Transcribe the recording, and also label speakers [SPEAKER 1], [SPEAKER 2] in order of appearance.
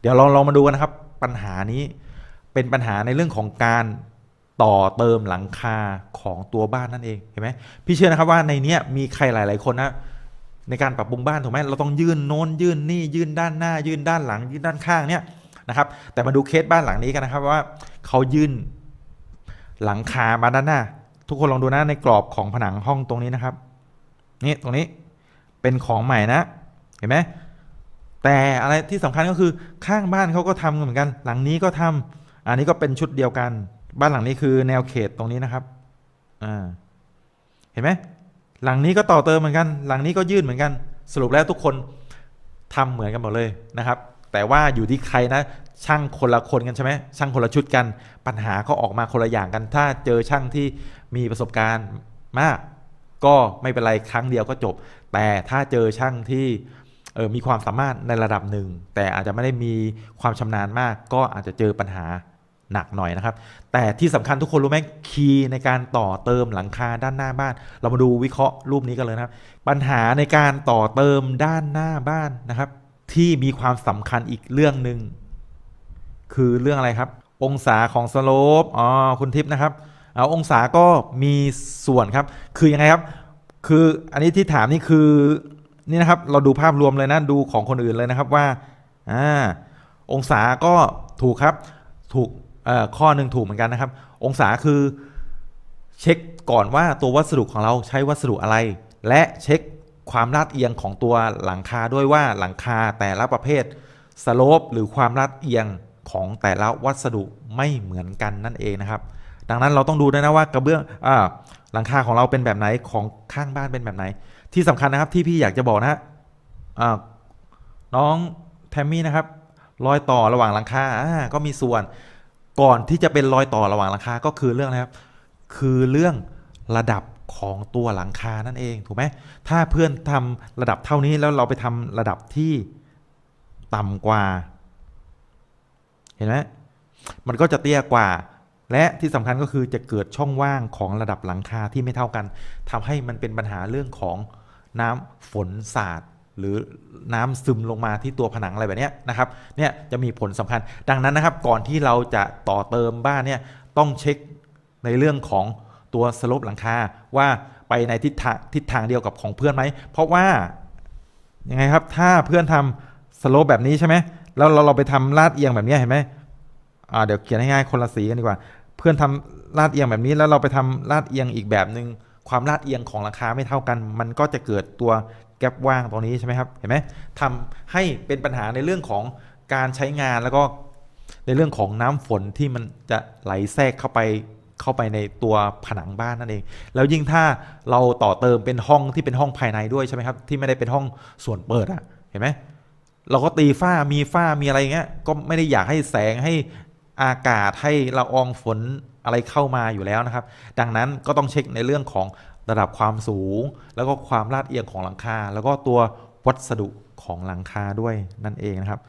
[SPEAKER 1] เดี๋ยวเราลองมาดูกันนะครับ ปัญหานี้เป็นปัญหาในเรื่องของการต่อเติมหลังคาของตัวบ้านนั่นเองเห็นไหมพี่เชื่อนะครับว่าในเนี้ยมีใครหลาย ๆ คนนะในการปรับปรุงบ้านถูกไหมเราต้องยื่นโน้นยื่นนี่ยื่นด้านหน้า ยื่นด้านหลัง ยื่นด้านข้างเนี่ยนะครับ แต่มาดูเคสบ้านหลังนี้กันนะครับว่าเขายื่นหลังคามาด้านหน้า ทุกคนลองดูนะในกรอบของผนังห้องตรงนี้นะครับ นี่ตรงนี้เป็นของใหม่นะ เห็นไหม แต่อะไรที่สำคัญก็คือข้างบ้านเขาก็ทำเหมือนกัน หลังนี้ก็ทำอันนี้ก็เป็นชุดเดียวกัน บ้านหลังนี้คือแนวเขตตรงนี้นะครับอ่าเห็นไหมหลังนี้ก็ต่อเติมเหมือนกัน หลังนี้ก็ยื่นเหมือนกัน สรุปแล้วทุกคนทำเหมือนกันหมดเลยนะครับ แต่ว่าอยู่ที่ใครนะ ช่างคนละคนกันใช่ไหมช่างคนละชุดกัน ปัญหาก็ออกมาคนละอย่างกัน ถ้าเจอช่างที่มีประสบการณ์มาก ก็ไม่เป็นไรครั้งเดียวก็จบ แต่ถ้าเจอช่างที่ เออมีความสามารถในระดับหนึ่ง แต่อาจจะไม่ได้มีความชำนาญมาก ก็อาจจะเจอปัญหาหนักหน่อยนะครับ แต่ที่สำคัญทุกคนรู้ไหมคีย์ในการต่อเติมหลังคาด้านหน้าบ้าน เรามาดูวิเคราะห์รูปนี้กันเลยนะครับ ปัญหาในการต่อเติมด้านหน้าบ้านนะครับ ที่มีความสำคัญอีกเรื่องหนึ่งคือเรื่องอะไรครับ องศาของสโลปอ๋อคุณทิพย์นะครับเอาองศาก็มีส่วนครับ คือยังไงครับ คืออันนี้ที่ถามนี่คือ นี่นะครับเราดูภาพรวมเลยนะดูของคนอื่นเลยนะครับว่าอ่าองศาก็ถูกครับถูกข้อหนึ่งถูกเหมือนกันนะครับ องศาคือเช็คก่อนว่าตัววัสดุของเราใช้วัสดุอะไร และเช็คความลาดเอียงของตัวหลังคาด้วยว่าหลังคาแต่ละประเภทสโลปหรือความลาดเอียงของแต่ละวัสดุไม่เหมือนกันนั่นเองนะครับ ดังนั้นเราต้องดูด้วยนะว่ากระเบื้องอ่า หลังคาของเราเป็นแบบไหนของข้างบ้านเป็นแบบไหน ที่สำคัญนะครับที่พี่อยากจะบอกนะฮะน้องแทมมี่นะครับรอยต่อระหว่างหลังคาก็มีส่วนก่อนที่จะเป็นรอยต่อระหว่างหลังคาก็คือเรื่องอะครับ คือเรื่องระดับของตัวหลังคานั่นเองถูกไหมถ้าเพื่อนทำระดับเท่านี้แล้วเราไปทำระดับที่ต่ำกว่า เห็นไหมมันก็จะเตี้ยกว่า และที่สำคัญก็คือจะเกิดช่องว่างของระดับหลังคาที่ไม่เท่ากันทำให้มันเป็นปัญหาเรื่องของน้ำฝนสาดหรือน้ำซึมลงมาที่ตัวผนังอะไรแบบนี้นะครับเนี่ยจะมีผลสำคัญ ดังนั้นนะครับก่อนที่เราจะต่อเติมบ้านเนี่ยต้องเช็คในเรื่องของตัวสลปหลังคาว่าไปในทิศทางทิศทางเดียวกับของเพื่อนไหมเพราะว่ายังไงครับถ้าเพื่อนทำสโลปแบบนี้ใช่ไหมแล้วเราเราไปทำลาดเอียงแบบนี้เห็นไหมอ่าเดี๋ยวเขียนง่ายๆคนละสีกันดีกว่า เพื่อนทำลาดเอียงแบบนี้แล้วเราไปทำลาดเอียงอีกแบบหนึ่งความลาดเอียงของหลังคาไม่เท่ากัน มันก็จะเกิดตัวแกลบว่างตรงนี้ใช่ไหมครับเห็นไหมทำให้เป็นปัญหาในเรื่องของการใช้งานแล้วก็ในเรื่องของน้ำฝนที่มันจะไหลแทรกเข้าไปเข้าไปในตัวผนังบ้านนั่นเอง แล้วยิ่งถ้าเราต่อเติมเป็นห้องที่เป็นห้องภายในด้วยใช่ไหมครับ ที่ไม่ได้เป็นห้องส่วนเปิดอะเห็นไหมเราก็ตีฝ้ามีฝ้ามีอะไรเงี้ยก็ไม่ได้อยากให้แสงให้ อากาศให้ละอองฝนอะไรเข้ามาอยู่แล้วนะครับ ดังนั้นก็ต้องเช็คในเรื่องของระดับความสูง แล้วก็ความลาดเอียงของหลังคา แล้วก็ตัววัสดุของหลังคาด้วยนั่นเองนะครับ